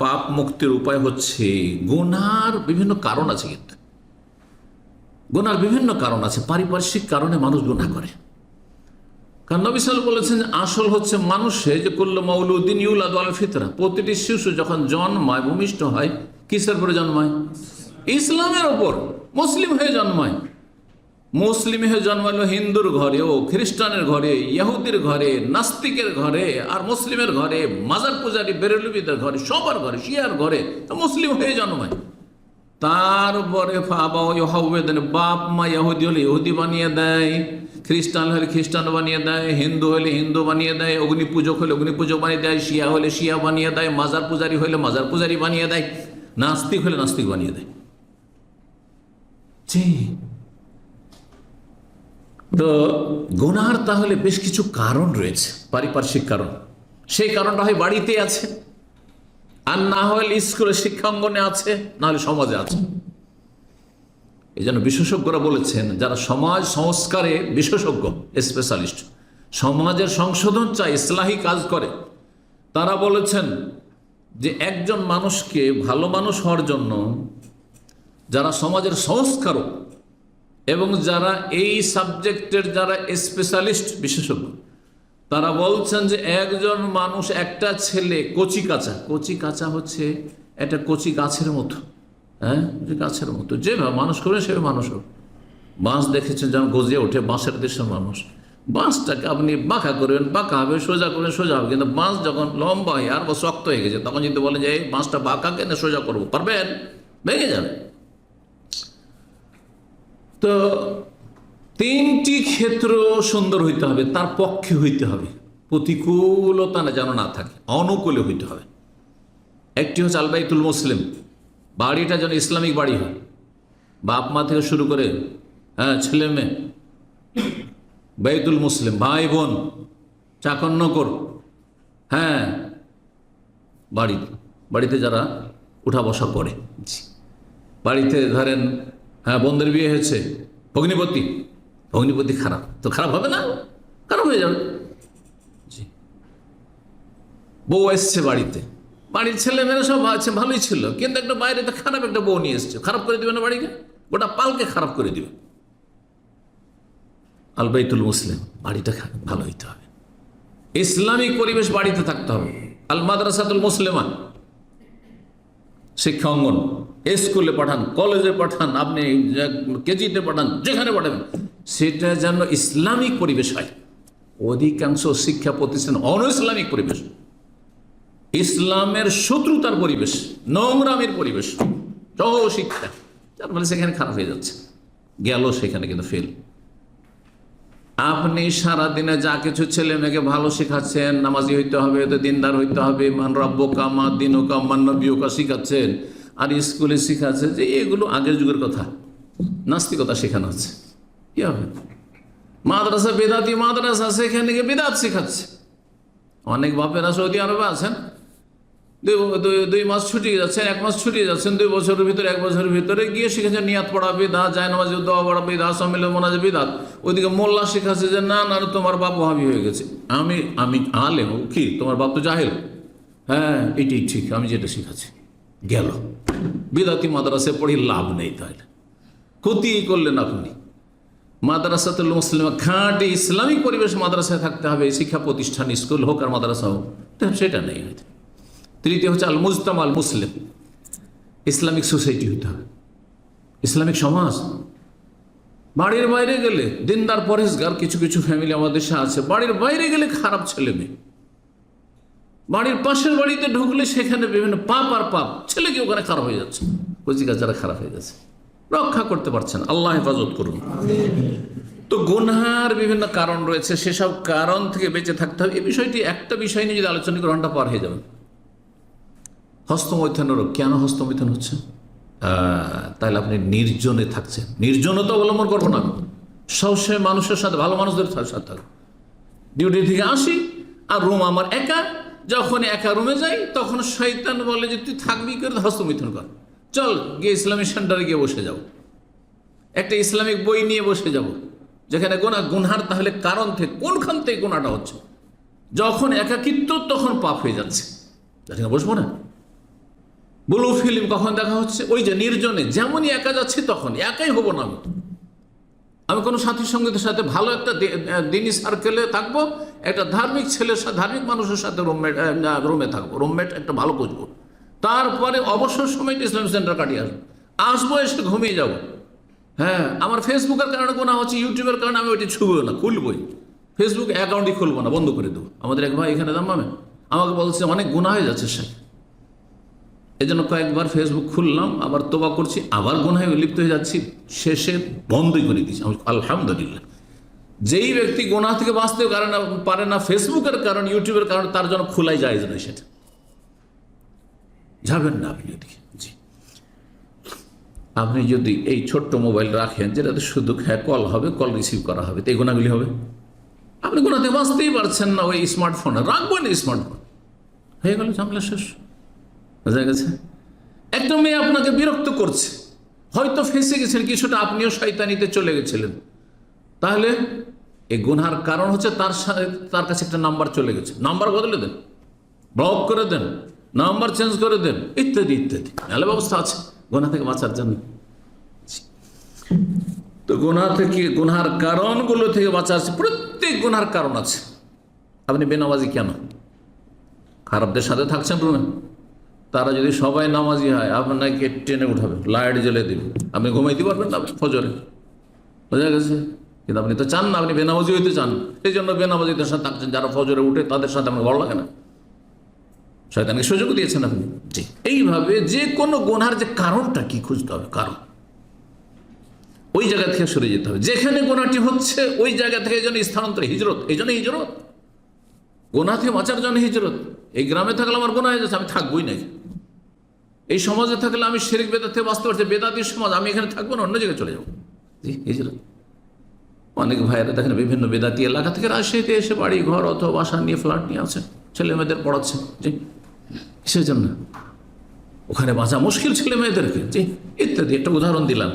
পাপ মুক্তির উপায় হচ্ছে গুনার বিভিন্ন কারণ আছে কিন্তু। গুনার বিভিন্ন কারণ আছে, পারিপার্শ্বিক কারণে মানুষ গুনাহ করে। কারণ নবিসাল বলেছেন, আসল হচ্ছে মানুষে যে করল মৌলুদ্দিন ইউলাদ আল ফিতরা, প্রতিটি শিশু যখন জন্মায়, ভূমিষ্ঠ হয়, কিসের পরে জন্মায়? ইসলামের ওপর মুসলিম হয়ে জন্মায়। মুসলিম জন্মালো হিন্দুর ঘরে ও খ্রিস্টানের ঘরে, ইহুদির ঘরে, নাস্তিকের ঘরে, আর মুসলিমের ঘরে, মাজার পূজারি, বেরেলবিদের ঘরে, সবার ঘরে, শিয়ার ঘরে মুসলিম হয়ে জন্মায়। তারপরে বাপ মা ইহুদি হলে ইহুদি বানিয়ে দেয়, খ্রিস্টান হলে খ্রিস্টান বানিয়ে দেয়, হিন্দু হলে হিন্দু বানিয়ে দেয় অগ্নি পূজক হলে অগ্নি পূজক বানিয়ে দেয়, শিয়া হলে শিয়া বানিয়ে দেয়, মাজার পূজারি হলে মাজার পূজারি বানিয়ে দেয়, নাস্তিক হলে নাস্তিক বানিয়ে দেয়। তো গুনার তাহলে বেশ কিছু কারণ রয়েছে, পারিপার্শ্বিক কারণ। সেই কারণটা হয় বাড়িতে আছে, আর না হলে স্কুলে শিক্ষাঙ্গনে আছে, না হলে সমাজে আছে। এই জন্য বিশেষজ্ঞরা বলেছেন, যারা সমাজ সংস্কারে বিশেষজ্ঞ স্পেশালিস্ট সমাজের সংশোধন চায়, ইসলাহী কাজ করে, তারা বলেছেন যে একজন মানুষকে ভালো মানুষ হওয়ার জন্য যারা সমাজের সংস্কারক এবং যারা এই সাবজেক্টের যারা স্পেশালিস্ট বিশেষজ্ঞ, তারা বলছেন যে একজন মানুষ একটা ছেলে কচি কাঁচা কচি কাঁচা হচ্ছে একটা কচি গাছের মতো হ্যাঁ? যে গাছের মতো যেভাবে মানুষ করে সেভাবে মানুষ হোক। বাঁশ দেখেছেন যেমন গজিয়ে ওঠে, বাঁশের দেশের মানুষ। বাঁশটাকে আপনি বাঁকা করবেন, বাঁকা হবে, সোজা করবেন, সোজা হবে। কিন্তু বাঁশ যখন লম্বা হয় আর শক্ত হয়ে গেছে, তখন যদি বলেন যে এই বাঁশটা বাঁকা কেন, সোজা করব পারবেন ভেঙে যাবে। তো তিনটি ক্ষেত্র সুন্দর হইতে হবে, তার পক্ষে হইতে হবে। প্রতিকূলতা না যেন না থাকে, অনুকূলে হইতে হবে। একটি হচ্ছে আলবাইতুল মুসলিম, বাড়িটা যেন ইসলামিক বাড়ি হয়। বাপ মা থেকে শুরু করে হ্যাঁ ছেলে মেয়ে, বাইতুল মুসলিম, ভাই বোন চাকর নকর হ্যাঁ বাড়ি বাড়িতে যারা উঠা বসা করে। বাড়িতে ধরেন হ্যাঁ বোনদের বিয়ে হয়েছে। ভগ্নিপতি। ভগ্নিপতি খারাপ। তো খারাপ হবে না? খারাপ হয়ে যাবে। বউ এসছে বাড়িতে। বাড়ির ছেলে মেয়েরা সব আছে, ভালোই ছিল। কিন্তু একটা বাইরে তো খারাপ একটা বউ নিয়ে এসছে। খারাপ করে দিবে না বাড়িকে? গোটা পালকে খারাপ করে দিবে। আলবাইতুল মুসলিম, বাড়িটা ভালো হইতে হবে। ইসলামিক পরিবেশ বাড়িতে থাকতে হবে। আল মাদ্রাসাতুল মুসলিমান শিক্ষা অঙ্গন স্কুলে পাঠান, কলেজে পাঠান, আপনি কেজিতে পাঠান, যেখানে পাঠাবেন, সেটা যেন ইসলামিক পরিবেশ হয়। অধিকাংশ শিক্ষা প্রতিষ্ঠান অন ইসলামিক পরিবেশ। ইসলামের শত্রুতার পরিবেশ, নোংরামের পরিবেশ সহ শিক্ষা যার ফলে সেখানে খারাপ হয়ে যাচ্ছে। গেল সেখানে কিন্তু ফেল আপনি সারাদিনে যা কিছু ছেলে মেয়েকে ভালো শেখাচ্ছেন, নামাজি হইতে হবে তো দিনদার হইতে হবে, মান রব্য কামা দিন কামান নবীকা শিখাচ্ছেন। আর স্কুলে শিখাচ্ছে যে এগুলো আগের যুগের কথা। নাস্তিকতা শেখানো হচ্ছে। কি হবে? মাদ্রাসা বেদাতি মাদ্রাসা, সেখানে গিয়ে বেদাত শেখাচ্ছে। অনেক বাপেরা সৌদি আরবে আছেন। দুই দুই মাস ছুটি যাচ্ছেন, এক মাস ছুটি যাচ্ছেন, দুই বছরের ভিতরে, এক বছরের ভিতরে গিয়ে শিখেছেন নিয়াত পড়া বিধাত যায় নামাজ দোয়া পড়া বিধাত সমিল মোনাজ বিধাত ওইদিকে মোল্লা শিখাচ্ছে যে, না না তোমার বাপ ওহাবি হয়ে গেছে। আমি আমি আলেম কি? তোমার বাপ তো জাহেল? হ্যাঁ এটাই ঠিক, আমি যেটা শিখাচ্ছি। গেল। বিদাতি মাদ্রাসে পড়ি লাভ নেই তাহলে। ক্ষতি করলেন আপনি। মাদ্রাসা মাদ্রাসাতুল মুসলিম খাঁটি ইসলামিক পরিবেশ মাদ্রাসায় থাকতে হবে, শিক্ষা প্রতিষ্ঠান, স্কুল হোক আর মাদ্রাসা হোক। সেটা নেই। হয়তো তৃতীয় হচ্ছে আল মুজতাম আল মুসলিম ইসলামিক সোসাইটি হতে হবে। ইসলামিক সমাজ। বাড়ির বাইরে গেলে দিনদার পরেশগার কিছু কিছু ফ্যামিলি আমাদের দেশে আছে। বাড়ির বাইরে গেলে খারাপ ছেলে মেয়ে। বাড়ির পাশের বাড়িতে ঢুকলে সেখানে বিভিন্ন পাপ আর পাপ। ছেলে কি ওখানে খারাপ হয়ে যাচ্ছে। কচিকাচারা খারাপ হয়ে যাচ্ছে রক্ষা করতে পারছেন আল্লাহ হেফাজত করুন। তো গুনহার বিভিন্ন কারণ রয়েছে। সেসব কারণ থেকে বেঁচে থাকতে হবে। এই বিষয়টি একটা বিষয় নিয়ে যদি আলোচনা ঘণ্টা পার হয়ে যাবে। হস্তমৈথুন রোগ কেন হস্তমৈথুন হচ্ছে? তাহলে আপনি নির্জনে থাকছেন। নির্জনতা অবলম্বন করব না সবসময় মানুষের সাথে, ভালো মানুষদের সাথে সাথে থাকব। ডিউটি থেকে আসি, আর রুম আমার একা। যখন একা রুমে যাই, তখন শৈতান বলে যে, তুই থাকবি করে? হস্তমৈথুন কর। চল, গিয়ে ইসলামিক সেন্টারে গিয়ে বসে যাও একটা ইসলামিক বই নিয়ে বসে যাব। যেখানে গোনা, গুনহার তাহলে কারণ থেকে, কোনখান থেকে গোনাটা হচ্ছে? যখন একাকিত্ব, তখন পাপ হয়ে যাচ্ছে। যেখানে বসবো না। ব্লু ফিল্ম কখন দেখা হচ্ছে? ওই যে নির্জনে, যেমনই একা যাচ্ছি তখন একাই হব না আমি। আমি কোনো সাথী সঙ্গীতের সাথে ভালো একটা দিনই সার্কেলে থাকব, একটা ধার্মিক ছেলের সাথে, ধার্মিক মানুষের সাথে রুমমেট রুমে থাকব। রুমমেট একটা ভালো খুঁজবো। তারপরে অবসর সময় ইসলাম সেন্টার কাটিয়ে আসব। আসব, এসে ঘুমিয়ে যাব। হ্যাঁ আমার ফেসবুকের কারণে গোনা হচ্ছে, ইউটিউবের কারণে আমি ওইটি ছুবো না, খুলবই। ফেসবুক অ্যাকাউন্টই খুলবো না, বন্ধ করে দেবো। আমাদের এক ভাই এখানে দাম আমাকে বলছে, অনেক গুণা হয়ে যাচ্ছে সে এই জন্য কয়েকবার ফেসবুক খুললাম, আবার তোবা করছি, আবার গুনায় লিপ্ত হয়ে যাচ্ছি, শেষে বন্ধই করে দিচ্ছি আলহামদুলিল্লাহ। যেই ব্যক্তি গোনা থেকে বাঁচতে পারে না পারে না ফেসবুকের কারণ ইউটিউবের কারণ, তার জন্য খোলাই যায় না সেটা। যাবেন না আপনি ওদিকে। জি। আপনি যদি এই ছোট্ট মোবাইল রাখেন, যেটাতে শুধু হ্যাঁ কল হবে, কল রিসিভ করা হবে, তো এই গোনাগুলি হবে। আপনি গোনাতে বাঁচতেই পারছেন না ওই স্মার্টফোনে রাখবেন স্মার্টফোন হয়ে গেল ঝামেলা শেষ। বোঝা গেছে? একটা মেয়ে আপনাকে বিরক্ত করছে। হয়তো ফেঁসে গেছেন, কিছুটা আপনিও শয়তানিতে চলে গেছিলেন। তাহলে এই গুনহার কারণ হচ্ছে তার তার কাছে একটা নাম্বার চলে গেছে। নাম্বার বদলে দেন। ব্লক করে দেন। নাম্বার চেঞ্জ করে দেন। ইত্যাদি ইত্যাদি। নাহলে ব্যবস্থা আছে। গোনা থেকে বাঁচার জন্য। তো গুনাহ থেকে, গুনহার কারণগুলো থেকে বাঁচা আছে। প্রত্যেক গুনহার কারণ আছে। আপনি বেনামাজি কেন? খারাপদের সাথে থাকছেন রুমে? তারা যদি সবাই নামাজি হয়, আপনাকে টেনে উঠাবে, লাইট জ্বেলে দিবে। আপনি ঘুমাইতে পারবেন না ফজরে। বোঝা গেছে? কিন্তু আপনি তো চান না, আপনি বেনামাজি হইতে চান। এই জন্য বেনামাজিদের সাথে থাকছেন যারা ফজরে উঠে, তাদের সাথে আপনার ভালো লাগে না। শয়তানকে সুযোগ দিয়েছেন আপনি? এইভাবে যে কোনো গোনার যে কারণটা কি খুঁজতে হবে? কারণ। ওই জায়গা থেকে সরে যেতে হবে। যেখানে গোনাটি হচ্ছে, ওই জায়গা থেকে যেন স্থানান্তর হিজরত। এই জন্য হিজরত। গোনা থেকে বাঁচার জন্য হিজরত। এই গ্রামে থাকলে আমার গোনা হয়ে যাচ্ছে, আমি থাকবোই নাকি এই সমাজে থাকলে আমি শেরিক বেদাতে বাঁচতে পারছি বেদাতির সমাজ, আমি এখানে থাকব না, অন্য জায়গায় চলে যাব। জি হিজরত অনেক ভাইয়েরা দেখেন, বিভিন্ন বেদাতি এলাকা থেকে রাজশাহীতে এসে বাড়ি, ঘর অথবা বাসা নিয়ে, ফ্ল্যাট নিয়ে আছে ছেলে মেয়েদের পড়াচ্ছে, জি। সেই জন্য? ওখানে বাঁচা মুশকিল ছেলে মেয়েদেরকে জি, ইত্যাদি, একটা উদাহরণ দিলাম।